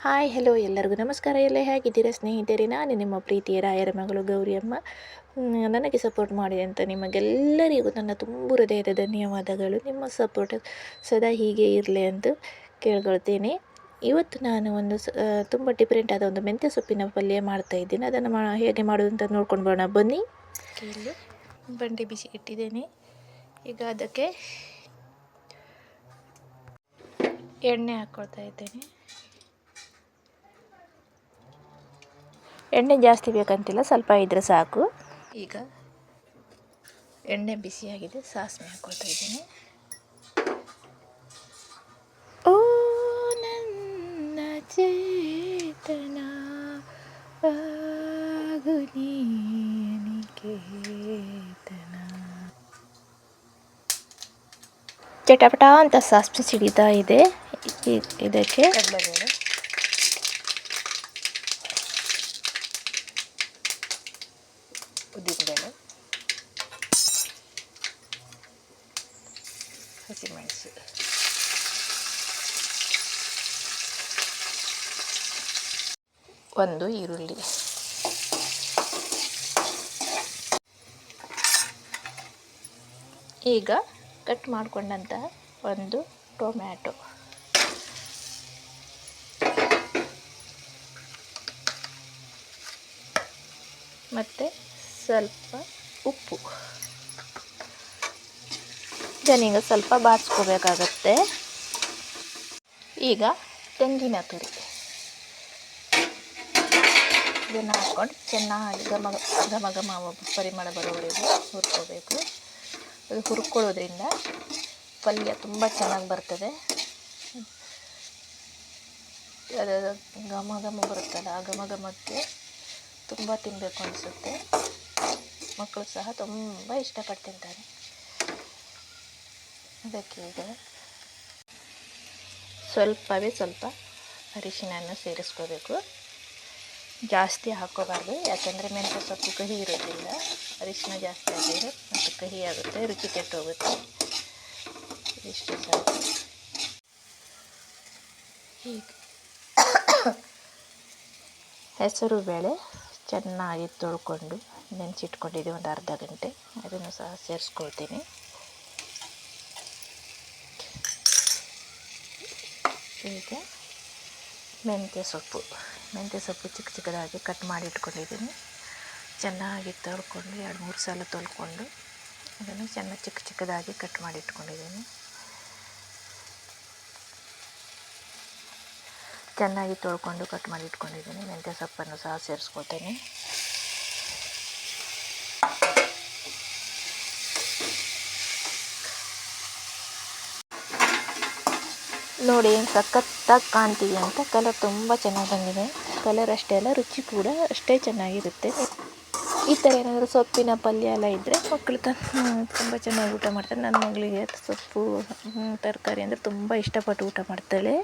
Hi hello ಎಲ್ಲರಿಗೂ ನಮಸ್ಕಾರ. ಎಲ್ಲ ಹೇಗಿದ್ದೀರಾ ಸ್ನೇಹಿತರೆ? ನಾನು ನಿಮ್ಮ ಪ್ರೀತಿಯ ರಾಯರ ಮಗಳು ಗೌರಿಯಮ್ಮ. ನನಗೆ ಸಪೋರ್ಟ್ ಮಾಡಿದಂಥ ನಿಮಗೆಲ್ಲರಿಗೂ ನನ್ನ ತುಂಬ ಹೃದಯದ ಧನ್ಯವಾದಗಳು. ನಿಮ್ಮ ಸಪೋರ್ಟ್ ಸದಾ ಹೀಗೆ ಇರಲಿ ಅಂತ ಕೇಳ್ಕೊಳ್ತೇನೆ. ಇವತ್ತು ನಾನು ಒಂದು ತುಂಬ ಡಿಫ್ರೆಂಟ್ ಆದ ಒಂದು ಮೆಂತ್ಯ ಸೊಪ್ಪಿನ ಪಲ್ಯ ಮಾಡ್ತಾ ಇದ್ದೀನಿ. ಅದನ್ನು ಮಾ, ಹೇಗೆ ಮಾಡೋದು ಅಂತ ನೋಡ್ಕೊಂಡು ಬರೋಣ. ಬನ್ನಿ. ಬಂಡೆ ಬಿಸಿ ಇಟ್ಟಿದ್ದೇನೆ. ಈಗ ಅದಕ್ಕೆ ಎಣ್ಣೆ ಹಾಕ್ಕೊಳ್ತಾ ಇದ್ದೇನೆ. ಎಣ್ಣೆ ಜಾಸ್ತಿ ಬೇಕಂತಿಲ್ಲ ಸ್ವಲ್ಪ ಇದ್ರೆ ಸಾಕು. ಈಗ ಎಣ್ಣೆ ಬಿಸಿಯಾಗಿದೆ ಸಾಸಿವೆ ಹಾಕ್ಕೊಳ್ತಾ ಇದ್ದೀನಿ. ಓ ನನ್ನ ಚೇತನ ನೀನಿಕೇತನ ಚಟಪಟ ಅಂತ ಸಾಸಿವೆ ಸಿಡಿತಾ ಇದೆ ಇದಕ್ಕೆ. ಕಡಲೆಬೇಳೆ. ಉದ್ದಿನಬೇಳೆ ಹಸಿಮೆಣಸು ಒಂದು ಈರುಳ್ಳಿ ಈಗ ಕಟ್ ಮಾಡಿಕೊಂಡಂತಹ ಒಂದು ಟೊಮ್ಯಾಟೊ. ಮತ್ತು ಸ್ವಲ್ಪ ಉಪ್ಪು. ಈಗ ಸ್ವಲ್ಪ ಬಾಡಿಸ್ಕೋಬೇಕಾಗತ್ತೆ ಈಗ ತೆಂಗಿನ ತುರಿ. ಇದನ್ನು ಹಾಕ್ಕೊಂಡು ಚೆನ್ನಾಗಿ ಘಮ ಘಮ ಘಮ ಪರಿಮಳ ಬರೋವರೆಗೂ ಹುರ್ಕೋಬೇಕು. ಅದು ಹುರ್ಕೊಳ್ಳೋದ್ರಿಂದ ಪಲ್ಯ ತುಂಬ ಚೆನ್ನಾಗಿ ಬರ್ತದೆ. ಅದು ಘಮ ಘಮ ಬರುತ್ತಲ್ಲ, ಆ ಘಮ, ಘಮಕ್ಕೆ ತುಂಬ ತಿನ್ನಬೇಕು ಅನಿಸುತ್ತೆ. ಮಕ್ಕಳು ಸಹ ತುಂಬ ಇಷ್ಟಪಟ್ಟು ತಿಂತಾರೆ ಅದಕ್ಕೆ ಈಗ ಸ್ವಲ್ಪವೇ ಸ್ವಲ್ಪ ಅರಿಶಿನನ್ನು ಸೇರಿಸ್ಕೋಬೇಕು. ಜಾಸ್ತಿ ಹಾಕೋಬಾರ್ದು ಯಾಕಂದರೆ ಮೆಂತ್ಯ ಸೊಪ್ಪು ಕಹಿ ಇರೋದಿಲ್ಲ ಅರಿಶಿನ ಜಾಸ್ತಿ ಆಗಿದ್ರೆ ಮತ್ತು ಕಹಿ ಆಗುತ್ತೆ, ರುಚಿ ಕೆಟ್ಟೋಗುತ್ತೆ ಇಷ್ಟು ಸಾಕು. ಹೀಗೆ. ಹೆಸರು ಬೇಳೆ ಚೆನ್ನಾಗಿ ತೊಳ್ಕೊಂಡು ನೆನೆಸಿಟ್ಕೊಂಡಿದ್ದೀವಿ ಒಂದು ಅರ್ಧ ಗಂಟೆ. ಅದನ್ನು ಸಹ ಸೇರಿಸ್ಕೊಳ್ತೀನಿ. ಈಗ ಮೆಂತ್ಯ ಸೊಪ್ಪು. ಮೆಂತ್ಯ ಸೊಪ್ಪು ಚಿಕ್ಕ ಚಿಕ್ಕದಾಗಿ ಕಟ್ ಮಾಡಿ ಇಟ್ಕೊಂಡಿದ್ದೀನಿ. ಚೆನ್ನಾಗಿ ತೊಳ್ಕೊಂಡು, ಎರಡು ಮೂರು ಸಲ ತೊಳ್ಕೊಂಡು ಅದನ್ನು ಚೆನ್ನಾಗಿ ಚಿಕ್ಕ ಚಿಕ್ಕದಾಗಿ ಕಟ್ ಮಾಡಿ ಇಟ್ಕೊಂಡಿದ್ದೀನಿ. ಚೆನ್ನಾಗಿ ತೊಳ್ಕೊಂಡು ಕಟ್ ಮಾಡಿ ಇಟ್ಕೊಂಡಿದ್ದೀನಿ. ಮೆಂತ್ಯ ಸೊಪ್ಪನ್ನು ಸಹ ಸೇರಿಸ್ಕೊಳ್ತೇನೆ. ನೋಡಿ ಸಖತ್ತಾಗಿ ಕಾಣ್ತೀವಿ ಅಂತ ಕಲರ್ ತುಂಬ ಚೆನ್ನಾಗಿ ಬಂದಿದೆ. ಕಲರ್ ಅಷ್ಟೇ ಅಲ್ಲ, ರುಚಿ ಕೂಡ ಅಷ್ಟೇ ಚೆನ್ನಾಗಿರುತ್ತೆ. ಈ ಥರ ಏನಾದರೂ ಸೊಪ್ಪಿನ ಪಲ್ಯ ಎಲ್ಲ ಇದ್ದರೆ ಮಕ್ಕಳು ತುಂಬ ಚೆನ್ನಾಗಿ ಊಟ ಮಾಡ್ತಾರೆ. ನನ್ನ ಮಗಳಿಗೆ ಸೊಪ್ಪು ತರಕಾರಿ ಅಂದರೆ ತುಂಬ ಇಷ್ಟಪಟ್ಟು ಊಟ ಮಾಡ್ತಾಳೆ.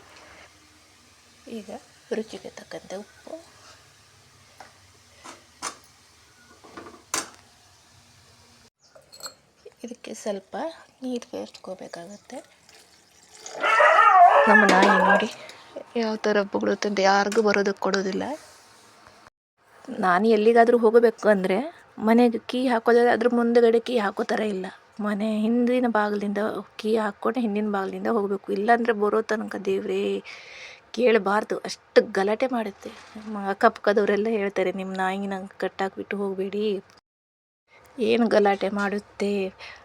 ಈಗ ರುಚಿಗೆ ತಕ್ಕಂತೆ ಉಪ್ಪು. ಇದಕ್ಕೆ ಸ್ವಲ್ಪ ನೀರು ಸೇರಿಸ್ಕೋಬೇಕಾಗತ್ತೆ ನಮ್ಮ ನಾಯಿ ನೋಡಿ. ಯಾವ ಥರ ಬೊಗಳುತ್ತಂತ ಯಾರಿಗೂ ಬರೋದಕ್ಕೆ ಕೊಡೋದಿಲ್ಲ. ನಾನು ಎಲ್ಲಿಗಾದರೂ ಹೋಗಬೇಕು ಅಂದರೆ ಮನೆಗೆ ಕೀ ಹಾಕೋದಾದ್ರೆ ಅದ್ರ ಮುಂದೆಗಡೆ ಕೀ ಹಾಕೋ ಥರ ಇಲ್ಲ. ಮನೆ ಹಿಂದಿನ ಬಾಗಿಲಿಂದ ಕೀ ಹಾಕ್ಕೊಂಡು ಹಿಂದಿನ ಬಾಗಿಲಿಂದ ಹೋಗಬೇಕು. ಇಲ್ಲಾಂದರೆ ಬರೋ ತನಕ ದೇವ್ರೇ ಕೇಳಬಾರ್ದು. ಅಷ್ಟು ಗಲಾಟೆ ಮಾಡುತ್ತೆ. ಅಕ್ಕಪಕ್ಕದವರೆಲ್ಲ ಹೇಳ್ತಾರೆ ನಿಮ್ಮ ನಾಯಿನ ಕಟ್ಟಾಕ್ಬಿಟ್ಟು ಹೋಗಬೇಡಿ. ಏನು ಗಲಾಟೆ ಮಾಡುತ್ತೆ?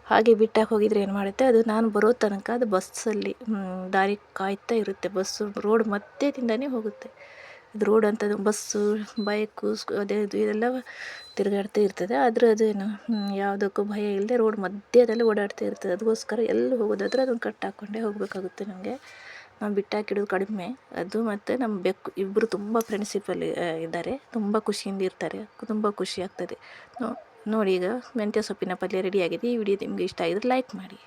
ಹಾಗೆ ಬಿಟ್ಟಾಕಿ ಹೋಗಿದ್ರೆ ಏನು ಮಾಡುತ್ತೆ? ಅದು ನಾನು ಬರೋ ತನಕ ಅದು ಬಸ್ಸಲ್ಲಿ ದಾರಿ ಕಾಯ್ತಾ ಇರುತ್ತೆ. ಬಸ್ಸು, ರೋಡ್ ಮಧ್ಯದಿಂದನೇ ಹೋಗುತ್ತೆ. ಅದು ರೋಡ್ ಅಂತದ್ದು ಬಸ್ಸು, ಬೈಕು, ಸ್ಕೂ, ಅದೇ ಇದು ಇದೆಲ್ಲ ತಿರುಗಾಡ್ತಾ ಇರ್ತದೆ. ಆದರೆ ಅದೇನು ಯಾವುದಕ್ಕೂ ಭಯ ಇಲ್ಲದೆ ರೋಡ್ ಮಧ್ಯದಲ್ಲಿ ಓಡಾಡ್ತಾ ಇರ್ತದೆ. ಅದಕ್ಕೋಸ್ಕರ ಎಲ್ಲಿ ಹೋಗೋದಾದ್ರೆ ಅದನ್ನು ಕಟ್ ಹಾಕ್ಕೊಂಡೇ ಹೋಗಬೇಕಾಗುತ್ತೆ ನಮಗೆ. ನಾವು ಬಿಟ್ಟಾಕಿಡೋದು ಕಡಿಮೆ. ಅದು ಮತ್ತು ನಮ್ಮ ಬೆಕ್ಕು ಇಬ್ಬರು ತುಂಬ ಫ್ರೆಂಡ್ಶಿಪ್ಪಲ್ಲಿ ಇದ್ದಾರೆ. ತುಂಬ ಖುಷಿಯಿಂದ ಇರ್ತಾರೆ. ತುಂಬ ಖುಷಿ ಆಗ್ತದೆ. ನೋಡಿ ಈಗ ಮೆಂತ್ಯ ಸೊಪ್ಪಿನ ಪಲ್ಯ ರೆಡಿಯಾಗಿದೆ ಈ ವಿಡಿಯೋ ನಿಮಗೆ ಇಷ್ಟ ಆಗಿದ್ರೆ ಲೈಕ್ ಮಾಡಿ.